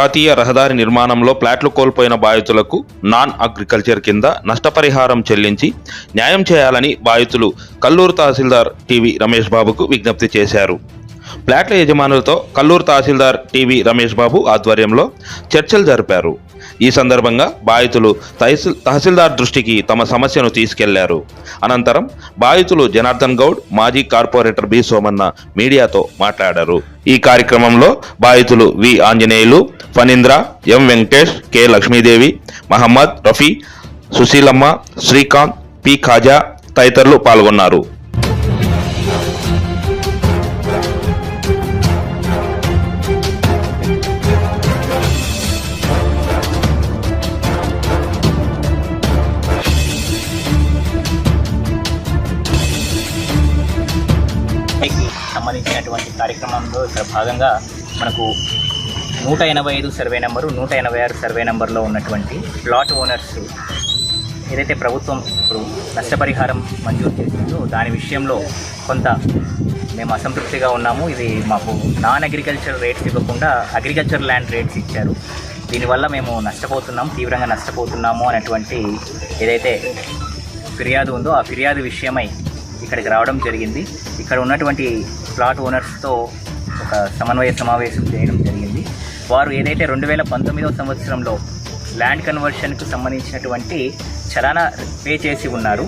జాతీయ రహదారి నిర్మాణంలో ప్లాట్లు కోల్పోయిన బాధితులకు నాన్ అగ్రికల్చర్ కింద నష్టపరిహారం చెల్లించి న్యాయం చేయాలని బాధితులు కల్లూరు తహసీల్దార్ టీవీ రమేష్ బాబుకు విజ్ఞప్తి చేశారు. ప్లాట్ల యజమానులతో కల్లూరు తహసీల్దార్ టీవీ రమేష్ బాబు ఆధ్వర్యంలో చర్చలు జరిపారు. ఈ సందర్భంగా బాధితులు తహసీల్ తహసీల్దార్ దృష్టికి తమ సమస్యను తీసుకెళ్ళారు. అనంతరం బాధితులు జనార్దన్ గౌడ్ మాజీ కార్పొరేటర్ బి సోమన్న మీడియాతో మాట్లాడారు. ఈ కార్యక్రమంలో బాధితులు V Anjaneyulu Phanindra M Venkatesh K Lakshmidevi Mohammed Rafi Susheelamma Srikanth P Khaja తదితరులు పాల్గొన్నారు. సంబంధించినటువంటి కార్యక్రమంలో ఇక్కడ భాగంగా మనకు నూట ఎనభై ఐదు సర్వే నెంబరు నూట ఎనభై ఆరు సర్వే నెంబర్లో ఉన్నటువంటి ప్లాట్ ఓనర్స్ ఏదైతే ప్రభుత్వం ఇప్పుడు నష్టపరిహారం మంజూరు చేసిందో దాని విషయంలో కొంత మేము అసంతృప్తిగా ఉన్నాము. ఇది మాకు నాన్ అగ్రికల్చర్ రేట్స్ ఇవ్వకుండా అగ్రికల్చర్ ల్యాండ్ రేట్స్ ఇచ్చారు. దీనివల్ల మేము నష్టపోతున్నాం తీవ్రంగా నష్టపోతున్నాము అనేటువంటి ఏదైతే ఫిర్యాదు ఉందో ఆ ఫిర్యాదు విషయమై ఇక్కడికి రావడం జరిగింది. ఇక్కడ ఉన్నటువంటి ప్లాట్ ఓనర్స్తో ఒక సమన్వయ సమావేశం చేయడం జరిగింది. వారు ఏదైతే రెండు వేల పంతొమ్మిదవ సంవత్సరంలో ల్యాండ్ కన్వర్షన్కు సంబంధించినటువంటి చలానా పే చేసి ఉన్నారు.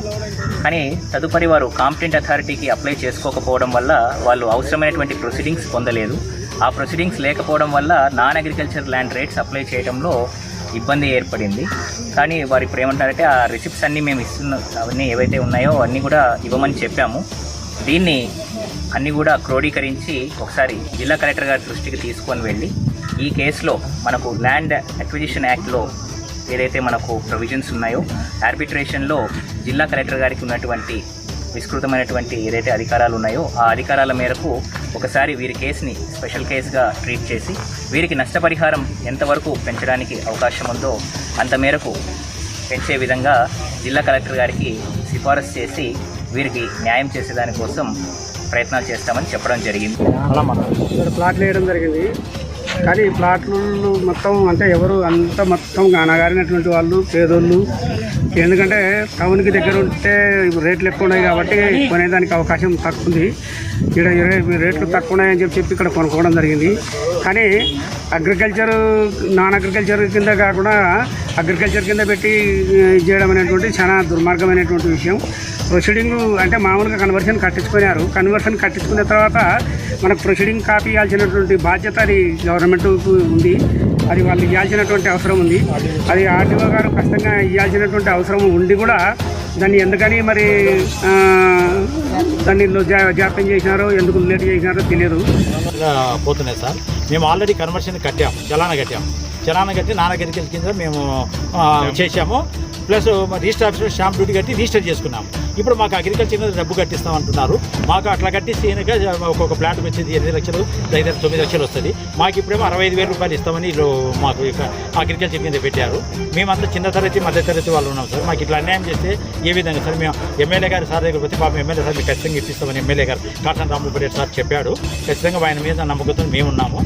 కానీ తదుపరి వారు కాంపిటెంట్ అథారిటీకి అప్లై చేసుకోకపోవడం వల్ల వాళ్ళు అవసరమైనటువంటి ప్రొసీడింగ్స్ పొందలేదు. ఆ ప్రొసీడింగ్స్ లేకపోవడం వల్ల non agriculture land rates apply చేయడంలో ఇబ్బంది ఏర్పడింది. కానీ వారు ఇప్పుడు ఏమంటారంటే ఆ రిసిప్ట్స్ అన్నీ మేము ఇస్తున్న అవన్నీ ఏవైతే ఉన్నాయో అన్నీ కూడా ఇవ్వమని చెప్పాము. దీన్ని అన్నీ కూడా క్రోడీకరించి ఒకసారి జిల్లా కలెక్టర్ గారి దృష్టికి తీసుకొని వెళ్ళి ఈ కేసులో మనకు ల్యాండ్ అక్విజిషన్ యాక్ట్లో ఏదైతే మనకు ప్రొవిజన్స్ ఉన్నాయో ఆర్బిట్రేషన్లో జిల్లా కలెక్టర్ గారికి ఉన్నటువంటి విస్తృతమైనటువంటి ఏదైతే అధికారాలు ఉన్నాయో ఆ అధికారాల మేరకు ఒకసారి వీరి కేసుని స్పెషల్ కేసుగా ట్రీట్ చేసి వీరికి నష్టపరిహారం ఎంతవరకు పెంచడానికి అవకాశం ఉందో అంత మేరకు పెంచే విధంగా జిల్లా కలెక్టర్ గారికి సిఫారసు చేసి వీరికి న్యాయం చేసేదానికోసం ప్రయత్నాలు చేస్తామని చెప్పడం జరిగింది. ప్లాట్లు వేయడం జరిగింది. కానీ ఈ ప్లాట్లు మొత్తం అంటే ఎవరు అంత మొత్తం అనగారినటువంటి వాళ్ళు పేదోళ్ళు. ఎందుకంటే టౌన్కి దగ్గర ఉంటే రేట్లు ఎక్కువ ఉన్నాయి కాబట్టి కొనేదానికి అవకాశం తక్కువ ఉంది ఇక్కడ రేట్లు తక్కువ ఉన్నాయని చెప్పి చెప్పి ఇక్కడ కొనుక్కోవడం జరిగింది. కానీ అగ్రికల్చర్ నాన్ అగ్రికల్చర్ కింద కాకుండా అగ్రికల్చర్ కింద పెట్టి చేయడం అనేటువంటి చాలా దుర్మార్గమైనటువంటి విషయం. ప్రొసీడింగ్ అంటే మామూలుగా కన్వర్షన్ కట్టించుకున్నారు. కన్వర్షన్ కట్టించుకున్న తర్వాత మనకు ప్రొసీడింగ్ కాపీ ఇవ్వాల్సినటువంటి బాధ్యత అది గవర్నమెంట్కు ఉంది. అది వాళ్ళు ఇవ్వాల్సినటువంటి అవసరం ఉంది. అది ఆర్టీఓ గారు ఖచ్చితంగా ఇవ్వాల్సినటువంటి అవసరం ఉండి కూడా దాన్ని ఎందుకని మరి దాన్ని జాప్యం చేసినారో ఎందుకు లేట్ చేసినారో తెలియదు. పోతున్నాయి సార్. మేము ఆల్రెడీ కన్వర్షన్ కట్టాం చలానా కట్టాం చలానా కట్టి నాన్నగారికి కింద మేము చేశాము. ప్లస్ రిజిస్టర్ ఆఫీస్లో స్టాంప్ డ్యూటీ కట్టి రిజిస్టర్ చేసుకున్నాము. ఇప్పుడు మాకు అగ్రికల్చర్ మీద డబ్బు కట్టిస్తాం అంటున్నారు మాకు అట్లా కట్టిస్తే ఒక్కొక్క ప్లాంట్ వచ్చేది ఎనిమిది లక్షలు దగ్గర తొమ్మిది లక్షలు వస్తుంది. మాకు ఇప్పుడేమో అరవై ఐదు వేల రూపాయలు ఇస్తామని మాకు అగ్రికల్చర్ కింద పెట్టారు. మేమంతా చిన్న తరగతి మధ్య తరగతి వాళ్ళు ఉన్నాం సార్. మాకు ఇట్లా అన్యాయం చేస్తే ఏ విధంగా సార్? మేము ఎమ్మెల్యే గారు సార్ దగ్గర పోతే పాపం ఎమ్మెల్యే సార్ మీకు ఖచ్చితంగా ఇప్పిస్తామని ఎమ్మెల్యే గారు కాటన్ రాములు పటేల్ సార్ చెప్పాడు. ఖచ్చితంగా ఆయన మీద నమ్మకంతో మేము ఉన్నాము